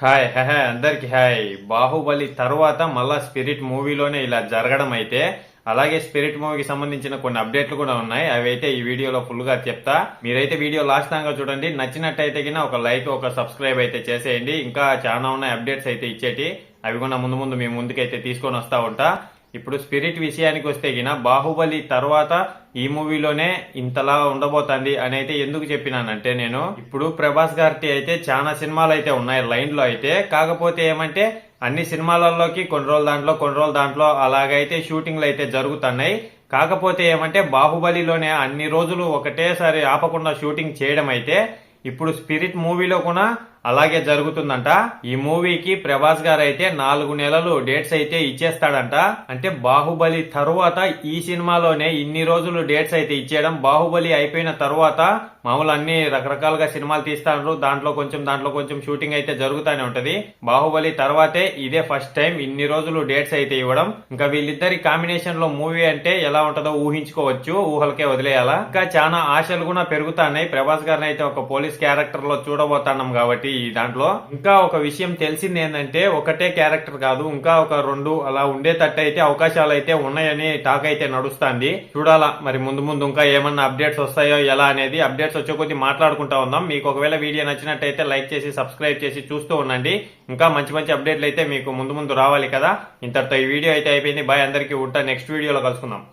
Hi hi అందరికి hi. Baahubali తర్వాత మళ్ళా స్పిరిట్ మూవీలోనే ఇలా జరగడం అయితే అలాగే స్పిరిట్ మూవీకి సంబంధించిన కొన్ని అప్డేట్లు కూడా ఉన్నాయి. అవి అయితే ఈ వీడియోలో ఫుల్గా చెప్తా. మీరైతే వీడియో లాస్ట్ దాకా చూడండి. నచ్చినట్టయితే కింద ఒక లైక్ ఒక సబ్స్క్రైబ్ అయితే చేసేయండి. ఇంకా చాలా ఉన్నాయి అప్డేట్స్ అయితే ఇచ్చేటి. అవి కూడా ముందు ముందు మీ ముందుకైతే తీసుకొని వస్తా ఉంటా. ఇప్పుడు స్పిరిట్ విషయానికి వస్తే గిన బాహుబలి తర్వాత ఈ మూవీలోనే ఇంతలా ఉండబోతుంది అని అయితే ఎందుకు చెప్పినానంటే నేను ఇప్పుడు ప్రభాస్ గారికి అయితే చాలా సినిమాలు అయితే ఉన్నాయి లైన్లో అయితే. కాకపోతే ఏమంటే అన్ని సినిమాలలోకి కొన్ని రోజులు దాంట్లో కొన్ని రోజుల దాంట్లో అలాగైతే షూటింగ్లు అయితే జరుగుతున్నాయి. కాకపోతే ఏమంటే బాహుబలిలోనే అన్ని రోజులు ఒకటేసారి ఆపకుండా షూటింగ్ చేయడం అయితే ఇప్పుడు స్పిరిట్ మూవీలో కూడా అలాగే జరుగుతుందంట. ఈ మూవీకి ప్రభాస్ గారు అయితే నాలుగు నెలలు డేట్స్ అయితే ఇచ్చేస్తాడంట. అంటే బాహుబలి తరువాత ఈ సినిమాలోనే ఇన్ని రోజులు డేట్స్ అయితే ఇచ్చేయడం. బాహుబలి అయిపోయిన తర్వాత మామూలు అన్ని రకరకాలుగా సినిమాలు తీస్తారు దాంట్లో కొంచెం దాంట్లో కొంచెం షూటింగ్ అయితే జరుగుతూనే ఉంటది. బాహుబలి తర్వాతే ఇదే ఫస్ట్ టైం ఇన్ని రోజులు డేట్స్ అయితే ఇవ్వడం. ఇంకా వీళ్ళిద్దరి కాంబినేషన్లో మూవీ అంటే ఎలా ఉంటుందో ఊహించుకోవచ్చు. ఊహలకే వదిలేయాలా. ఇంకా చాలా ఆశలు కూడా పెరుగుతున్నాయి. ప్రభాస్ గారిని అయితే ఒక పోలీస్ క్యారెక్టర్లో చూడబోతున్నాం కాబట్టి ఈ దాంట్లో. ఇంకా ఒక విషయం తెలిసింది ఏంటంటే ఒకటే క్యారెక్టర్ కాదు ఇంకా ఒక రెండు అలా ఉండేటట్టు అయితే అవకాశాలు అయితే ఉన్నాయని టాక్ అయితే నడుస్తుంది. చూడాలా మరి ముందు ముందు ఇంకా ఏమన్నా అప్డేట్స్ వస్తాయో ఎలా అనేది అప్డేట్స్ వచ్చే కొద్ది మాట్లాడుకుంటా ఉందాం. మీకు ఒకవేళ వీడియో నచ్చినట్టయితే లైక్ చేసి సబ్స్క్రైబ్ చేసి చూస్తూ ఉండండి. ఇంకా మంచి మంచి అప్డేట్లు అయితే మీకు ముందు ముందు రావాలి కదా. ఇంతటితో ఈ వీడియో అయితే అయిపోయింది. బాయ్ అందరికీ ఉంటా. నెక్స్ట్ వీడియోలో కలుసుకుందాం.